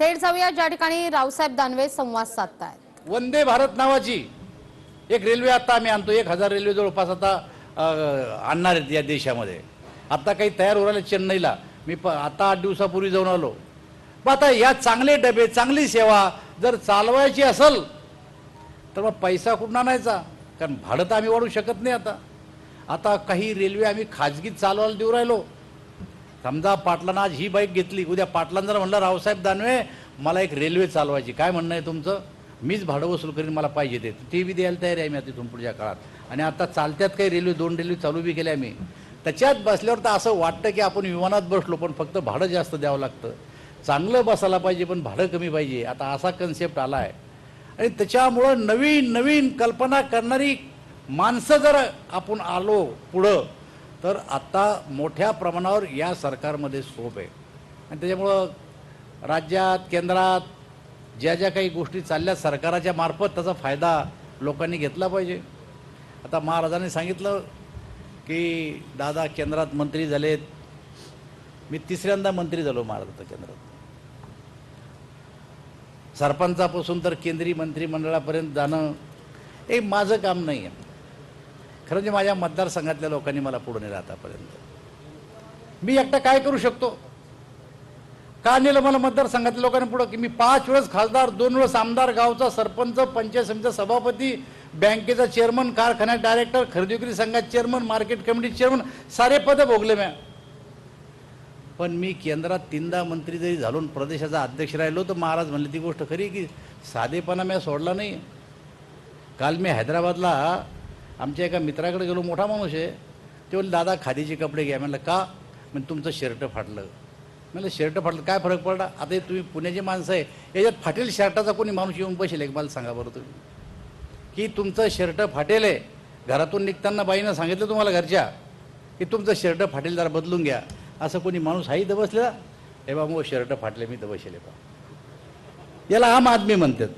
थेट जाऊया. ज्या ठिकाणी रावसाहेब दानवे संवाद साधतायत. वंदे भारत नावाची एक रेल्वे आता आम्ही आणतो. एक हजार रेल्वे जवळपास आता आणणार आहेत या देशामध्ये. आता काही तयार होणार चेन्नईला. मी प आता आठ दिवसापूर्वी जाऊन आलो. मग आता या चांगले डबे चांगली सेवा जर चालवायची असेल तर मग पैसा कुठून आणायचा? कारण भाडं तर आम्ही वाढू शकत नाही आता. आता काही रेल्वे आम्ही खाजगीत चालवायला देऊ राहिलो. समजा पाटलानं आज ही बाईक घेतली उद्या पाटलानं जर म्हणलं रावसाहेब दानवे मला एक रेल्वे चालवायची. काय म्हणणं आहे तुमचं? मीच भाडं वसूल करीन मला पाहिजे ते. ते बी द्यायला तयार आहे मी आता इथून पुढच्या काळात. आणि आता चालत्यात काही रेल्वे दोन रेल्वे चालू बी केल्या मी. त्याच्यात बसल्यावर तर असं वाटतं की आपण विमानात बसलो पण फक्त भाडं जास्त द्यावं लागतं. चांगलं बसायला पाहिजे पण भाडं कमी पाहिजे. आता असा कन्सेप्ट आला आहे आणि त्याच्यामुळं नवीन नवीन कल्पना करणारी माणसं जर आपण आलो पुढं तर आता मोठ्या प्रमाणावर या सरकारमध्ये सोप आहे. आणि त्याच्यामुळं राज्यात केंद्रात ज्या ज्या काही गोष्टी चालल्या सरकाराच्या मार्फत त्याचा फायदा लोकांनी घेतला पाहिजे. आता महाराजांनी सांगितलं की दादा केंद्रात मंत्री झालेत. मी तिसऱ्यांदा मंत्री झालो महाराज आता केंद्रात. सरपंचापासून तर केंद्रीय मंत्रिमंडळापर्यंत जाणं हे माझं काम नाही आहे खरं म्हणजे माझ्या मतदारसंघातल्या लोकांनी मला पुढे नेलं आतापर्यंत. मी एकटा काय करू शकतो? का नेलं मला मतदारसंघातल्या लोकांनी पुढं? की मी पाच वेळेस खासदार दोन वेळेस आमदार गावचा सरपंच पंचायत समितीचा सभापती बँकेचा चेअरमन कारखान्यात डायरेक्टर खरेदी विक्री संघात चेअरमन मार्केट कमिटी चेअरमन सारे पदं भोगले म्या. पण मी केंद्रात तीनदा मंत्री जरी झालो प्रदेशाचा अध्यक्ष राहिलो तर महाराज म्हणले ती गोष्ट खरी की साधेपणा मी सोडला नाही. काल मी हैदराबादला आमच्या एका मित्राकडे गेलो मोठा माणूस आहे. ते बोलले दादा खादीचे कपडे घ्या. म्हणलं का? म्हणजे तुमचं शर्ट फाटलं. म्हणलं शर्ट फाटलं? काय फरक पडला? आता हे तुम्ही पुण्याची माणसं आहे. याच्यात फाटेल शर्टाचा कोणी माणूस येऊन बसेल? एक मला सांगा बरं तुम्ही. की तुमचं शर्ट फाटेल आहे. घरातून निघताना बाईनं सांगितलं तुम्हाला घरच्या की तुमचं शर्ट फाटेल जरा बदलून घ्या. असं कोणी माणूस हाही दबसलेला हे बा मग शर्ट फाटले मी दबसले बा. याला आम आदमी म्हणतात.